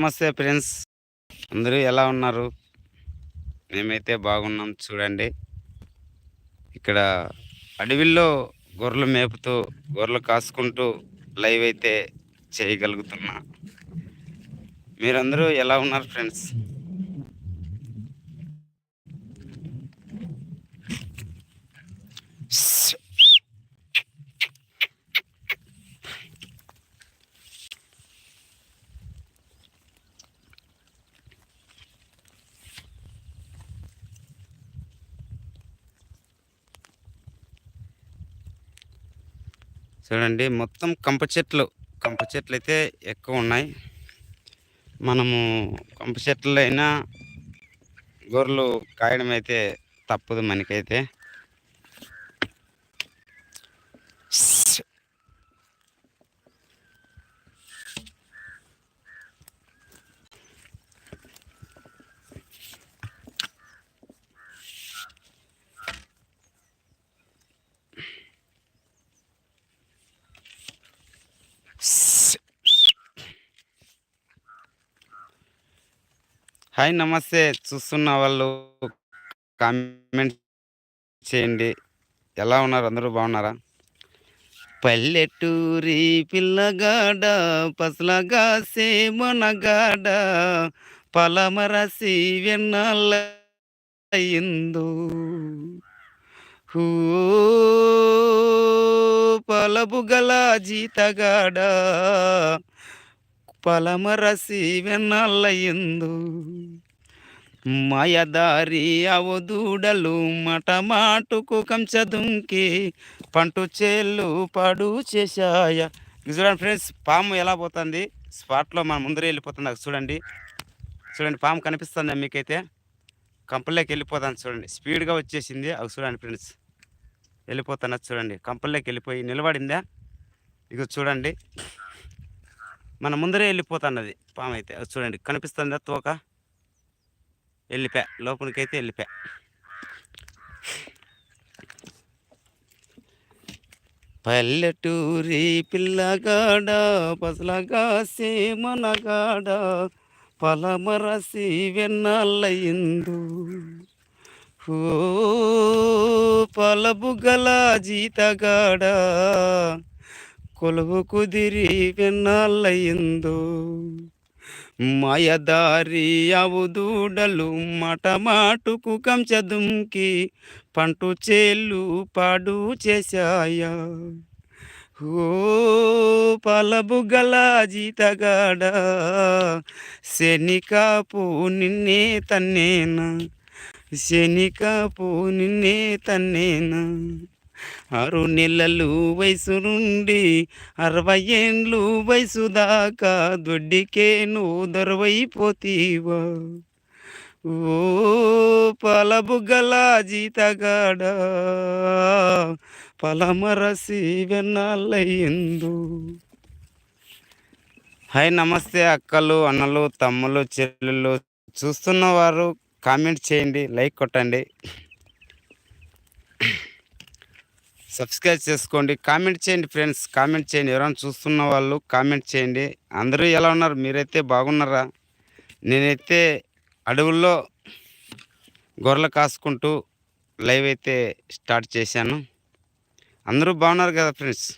నమస్తే ఫ్రెండ్స్. అందరూ ఎలా ఉన్నారు? మేమైతే బాగున్నాం చూడండి. ఇక్కడ అడవిల్లో గొర్రెలు మేపుతూ గొర్రెలు కాసుకుంటూ లైవ్ అయితే చేయగలుగుతున్నా. మీరందరూ ఎలా ఉన్నారు ఫ్రెండ్స్? చూడండి మొత్తం కంప చెట్లు. కంప చెట్లు అయితే ఎక్కువ ఉన్నాయి. మనము కంప చెట్లు అయినా గొర్రెలు కాయడం అయితే తప్పదు మనకైతే. హాయ్ నమస్తే. చూస్తున్న వాళ్ళు కామెంట్ చేయండి. ఎలా ఉన్నారు? అందరూ బాగున్నారా? పల్లెటూరి పిల్లగాడ పసలగా సేమనగాడ పలమరసి వెన్నల్ల ఇందు. హూ పలబుగల జీతగాడ పలమరసి వెన్నల్ల మయదారి అవదూడలు మటమాటుకు కంచదుంకి పంటు చేళ్ళు పడు చేశాయ. చూడండి ఫ్రెండ్స్ పాము ఎలా పోతుంది? స్పాట్లో మన ముందరే వెళ్ళిపోతుంది. అది చూడండి. చూడండి పాము కనిపిస్తుంది మీకైతే? కంపల్లోకి వెళ్ళిపోతాను చూడండి. స్పీడ్గా వచ్చేసింది. అవి చూడండి ఫ్రెండ్స్. వెళ్ళిపోతున్నది చూడండి. కంపల్లోకి వెళ్ళిపోయి నిలబడిందా? ఇక చూడండి. మన ముందరే వెళ్ళిపోతున్నది పాము అయితే అది చూడండి కనిపిస్తుందా తోక? వెళ్ళిపా లోపలికైతే వెళ్ళిపా పల్లెటూరి పిల్లగాడ పసలగా సేమనగాడ పలమరసి వెన్నల్లయిందు ఓ పలబుగల జీతగాడ కొలువు కుదిరి వెన్నల్లయిందు మాయదారి అవుదూడలు మటమాటుకు కంచదుంకి పంటు చేళ్ళు పాడు చేశాయా. ఓ పలబుగల జీతగాడ శనికాపు నిన్నే తన్నేనా. శనికాపు నిన్నే తన్నేనా. ఆరు నెలలు వయసు నుండి అరవై ఏండ్లు వయసు దాకా దొడ్డికే నువ్వు దొరవైపోతీవా? ఓ పలబుగ్గల జీతగాడ పలమరసి వెన్నాళ్ళయిందు హాయ్ నమస్తే అక్కలు అన్నలు తమ్ములు చెల్లెళ్ళు. చూస్తున్నవారు కామెంట్ చేయండి లైక్ కొట్టండి. సబ్స్క్రైబ్ చేసుకోండి. కామెంట్ చేయండి ఫ్రెండ్స్. కామెంట్ చేయండి. ఎవరైనా చూస్తున్న వాళ్ళు కామెంట్ చేయండి. అందరూ ఎలా ఉన్నారు? మీరైతే బాగున్నారా? నేనైతే అడవుల్లో గొర్రెలు కాసుకుంటూ లైవ్ అయితే స్టార్ట్ చేశాను. అందరూ బాగున్నారు కదా ఫ్రెండ్స్?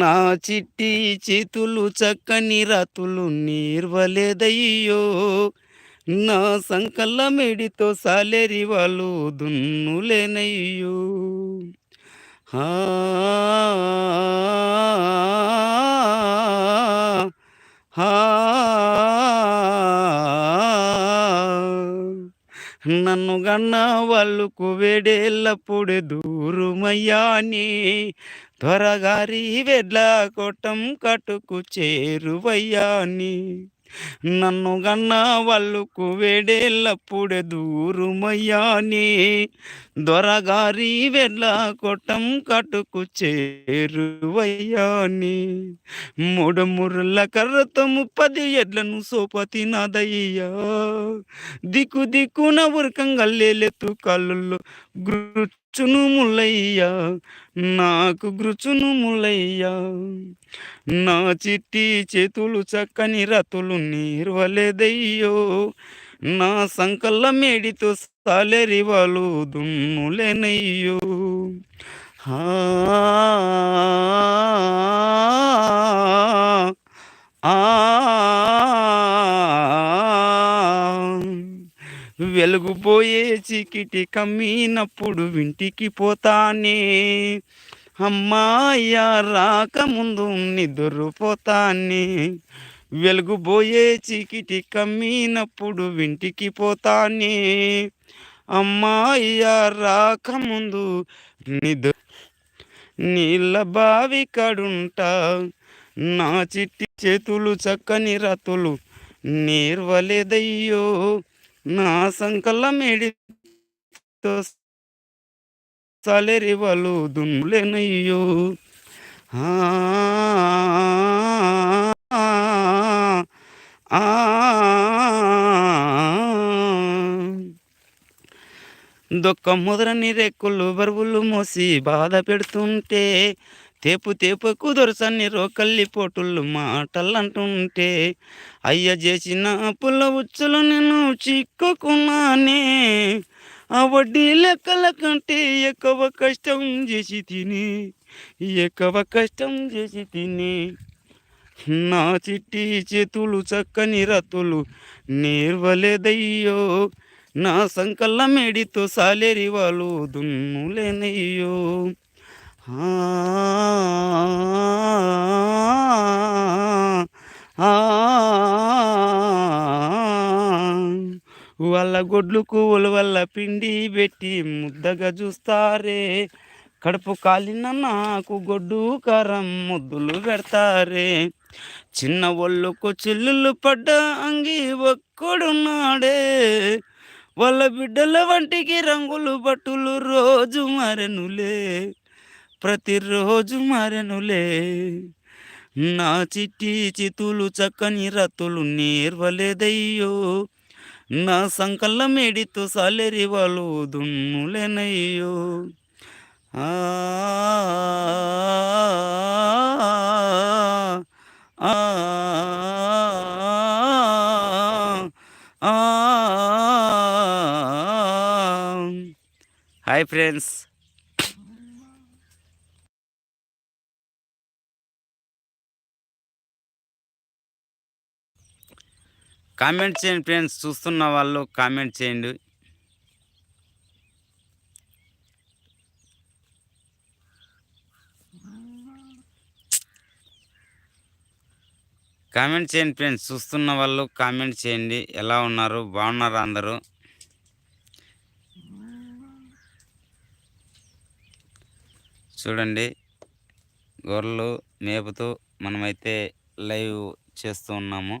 నా చిట్టి చేతులు చక్కని రాతులు నీర్వలేదయ్యో. నా సంకల్ల మేడితో సాలేరి వాళ్ళు దున్నులేనయ్యో హా. హా. నన్ను గన్న వాళ్ళకు వేడేళ్ళప్పుడే దూరుమయ్యాని. త్వరగారి వెడ్ల కొట్టం కట్టుకు చేరువయ్యాని. నన్ను గన్న వాళ్ళకు వేడేళ్ళప్పుడే దూరుమయ్యానే దొరగారి వెళ్ళ కొట్టం కట్టుకు చేరువయ్యాని మూడు ముర్రుల కర్రతో ముప్పది ఎడ్లను సోపతి నాదయ్యా. దిక్కు దిక్కున ఉరకంగా లేలెత్తు కళ్ళు గురు గుచ్చును ముల్లయ్యా నాకు గుచ్చును ముల్లయ్యా నా చిట్టి చేతులు చక్కని రతులు నీర్వలేదయ్యో నా సంకల్ల మేడితో సాలెరి వాళ్ళు దున్నులేనయ్యో ఆ ఆ వెలుగుపోయే చీకిటి కమ్మినప్పుడు వింటికి పోతానే. అమ్మాయ రాకముందు నిద్రపోతానే. వెలుగుబోయే చీకిటి కమ్మినప్పుడు వింటికి పోతానే. అమ్మాయ రాకముందు నిద్ర నీళ్ళ బావి కడుంటా. నా చిట్టి చేతులు చక్కని రతులు నేర్వలేదయ్యో. నా సంకల మేడితో సలెరి వాళ్ళు దున్నులేనయ్యో ఆ ఆ, దొక్క ముదరని రెక్కులు బరువులు మోసి బాధ పెడుతుంటే తేపు తేపు కుదొరసన్ని రోకల్లి పోటుళ్ళు మాటలంటుంటే అయ్య చేసిన పుల్ల ఉచ్చులు నేను చిక్కుకున్నానే. ఆ వడ్డీ లెక్కల కంటే ఎక్కువ కష్టం చేసి తిని ఎక్కువ కష్టం చేసి తిని. నా చిట్టి చేతులు చక్కని రతులు నేర్వలేదయ్యో నా సంకల్ల మేడితో సాలేరి వాళ్ళు దున్నులేనయ్యో. ఆ, ఆ, వాళ్ళ గొడ్లకు వల్ల పిండి పెట్టి ముద్దగా చూస్తారే కడుపు కాలిన నాకు గొడ్డు కారం ముద్దులు పెడతారే చిన్న ఒళ్ళుకు చిల్లులు పడ్డ అంగి ఒక్కడున్నాడే వాళ్ళ బిడ్డల వంటికి రంగులు బట్టులు రోజు మరెనులే ప్రతిరోజు మారెనులే నా చిట్టి చితులు చక్కని రతులు నేర్వలేదయ్యో నా సంకల్ల మేడితో సాలేరి వాళ్ళు దున్నులేనయ్యో ఆ ఆ, ఆ, హాయ్ ఫ్రెండ్స్ కామెంట్ చేయండి ఫ్రెండ్స్ చూస్తున్న వాళ్ళు కామెంట్ చేయండి. కామెంట్ చేయండి ఫ్రెండ్స్ చూస్తున్న వాళ్ళు కామెంట్ చేయండి. ఎలా ఉన్నారు? బాగున్నారా అందరూ? చూడండి. గొర్రెలు మేపుతూ మనమైతే లైవ్ చేస్తూ ఉన్నాము.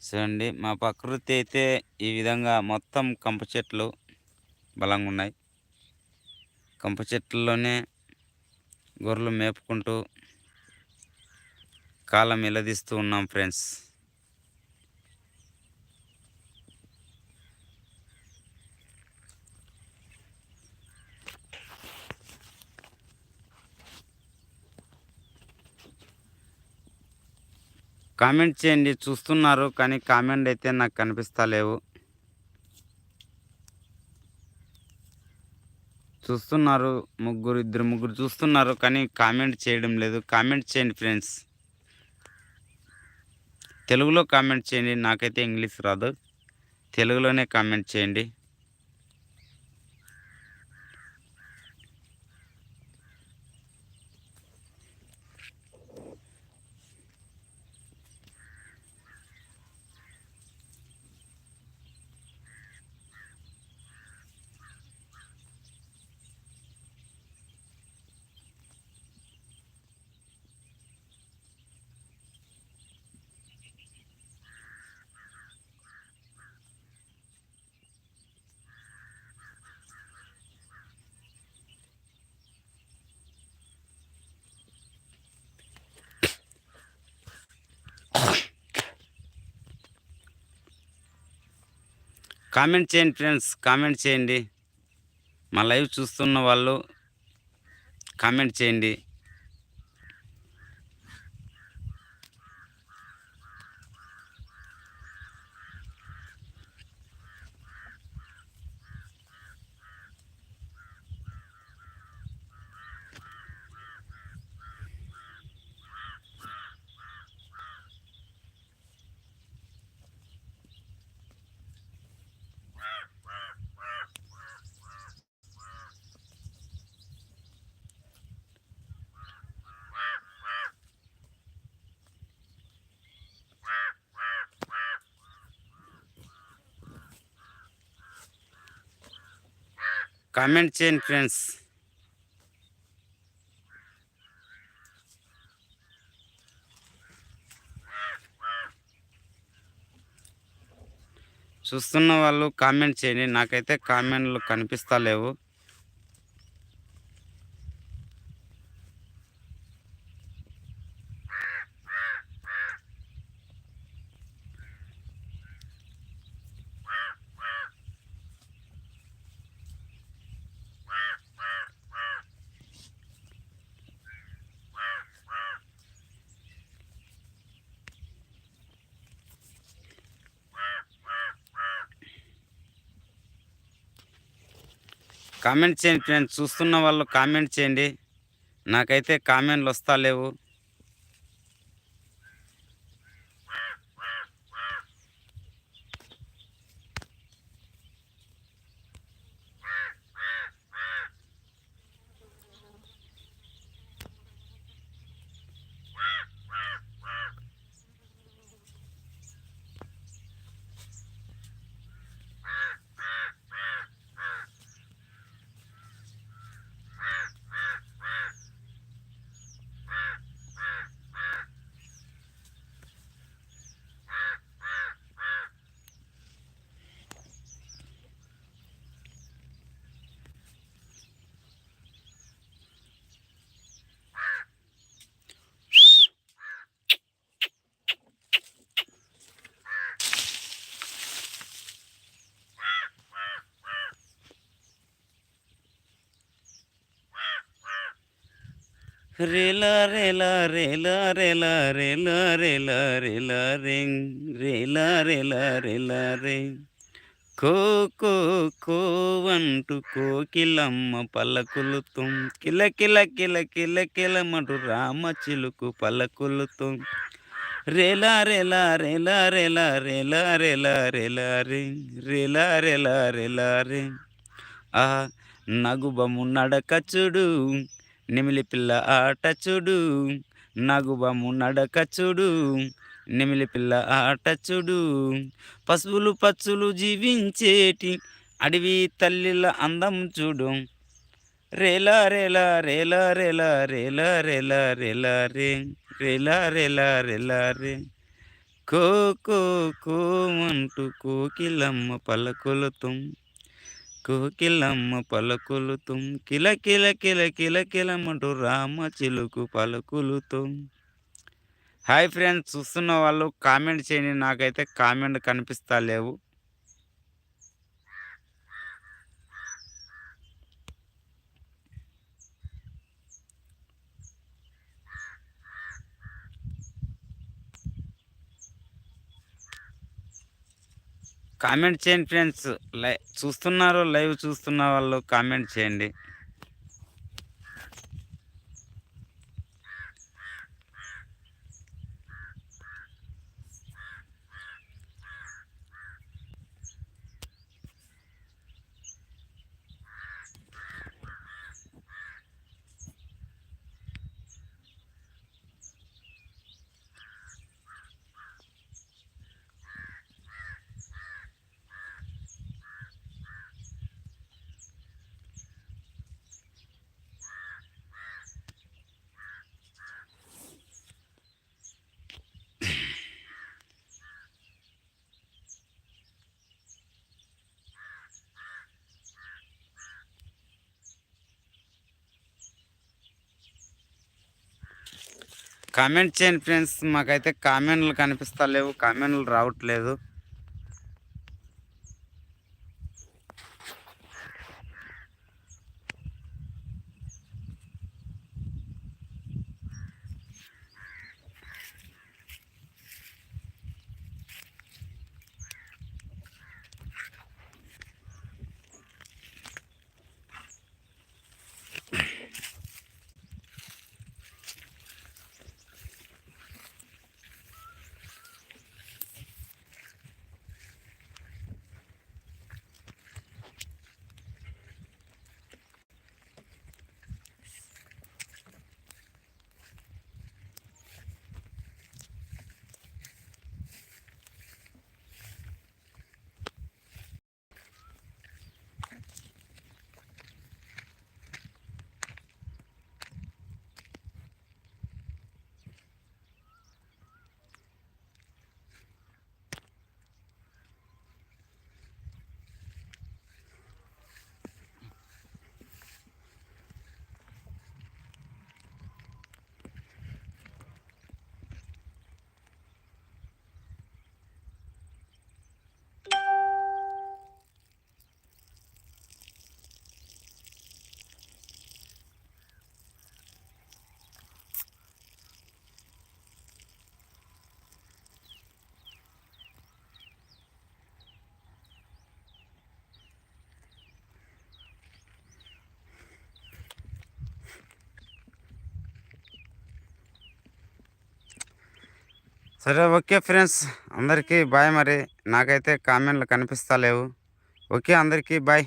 చూడండి మా ప్రకృతి అయితే ఈ విధంగా మొత్తం కంప చెట్లు బలంగా ఉన్నాయి కంప చెట్లలోనే గొర్రెలు మేపుకుంటూ కాలం ఎలదీస్తూ ఉన్నాం ఫ్రెండ్స్. కామెంట్ చేయండి. చూస్తున్నారు కానీ కామెంట్ అయితే నాకు కనిపిస్తలేవు. చూస్తున్నారు ముగ్గురు ఇద్దరు ముగ్గురు చూస్తున్నారు కానీ కామెంట్ చేయడం లేదు. కామెంట్ చేయండి ఫ్రెండ్స్. తెలుగులో కామెంట్ చేయండి. నాకైతే ఇంగ్లీష్ రాదు. తెలుగులోనే కామెంట్ చేయండి. కామెంట్ చేయండి ఫ్రెండ్స్ కామెంట్ చేయండి. మా లైవ్ చూస్తున్న వాళ్ళు కామెంట్ చేయండి. కామెంట్ చేయండి ఫ్రెండ్స్ చూస్తున్న వాళ్ళు కామెంట్ చేయండి. నాకైతే కామెంట్లు కనిపిస్తా కామెంట్ చేయండి ఫ్రెండ్స్. చూస్తున్న వాళ్ళు కామెంట్ చేయండి. నాకైతే కామెంట్లు వస్తా లేవు. రేలా రేలా రేలా రేలా రేలా రేలా రేలా రేంగ్ రేలా రేలా రేలా రే కో కో కో అంటూ కోకిలమ్మ పల్లకులుతుం కిల కిల కిల కిల కిలమంటూ రామ చిలుకు పల్లకులుతుం రేలా రేలా రేలా రేలా రేలా రేలా రేలా రే రేలా రేలా రేలా రే ఆ నగుబము నడక చూడు నిమిలి పిల్ల ఆట చూడు నగుబము నడక చూడు నిమిలి పిల్ల ఆట చూడు పశువులు పచ్చులు జీవించేటి అడవి తల్లిల అందం చూడు. రేలా రేలా రేలా రేలా రేలా రేలా రేలా రే రేలా రేలా రేలా రే. కో కో కో కోకిలమ్మ పలకొలుతుం కోకిలమ్మ పలుకులుతుం కిల కిల కిల కిల కిలమంటూ రామ చిలుకు పలుకులుతుం హాయ్ ఫ్రెండ్స్ చూస్తున్న వాళ్ళు కామెంట్ చేయండి. నాకైతే కామెంట్ కనిపిస్తా లేవు. కామెంట్ చేయండి ఫ్రెండ్స్. లై చూస్తున్నారు లైవ్ చూస్తున్న వాళ్ళు కామెంట్ చేయండి. కామెంట్ చేయండి ఫ్రెండ్స్ మాకైతే కామెంట్లు కనిపిస్తా లేవు కామెంట్లు రావట్లేదు. సరే ఓకే ఫ్రెండ్స్. అందరికీ బాయ్ మరి. నాకైతే కామెంట్లు కనిపిస్తలేవు ఓకే అందరికీ బాయ్.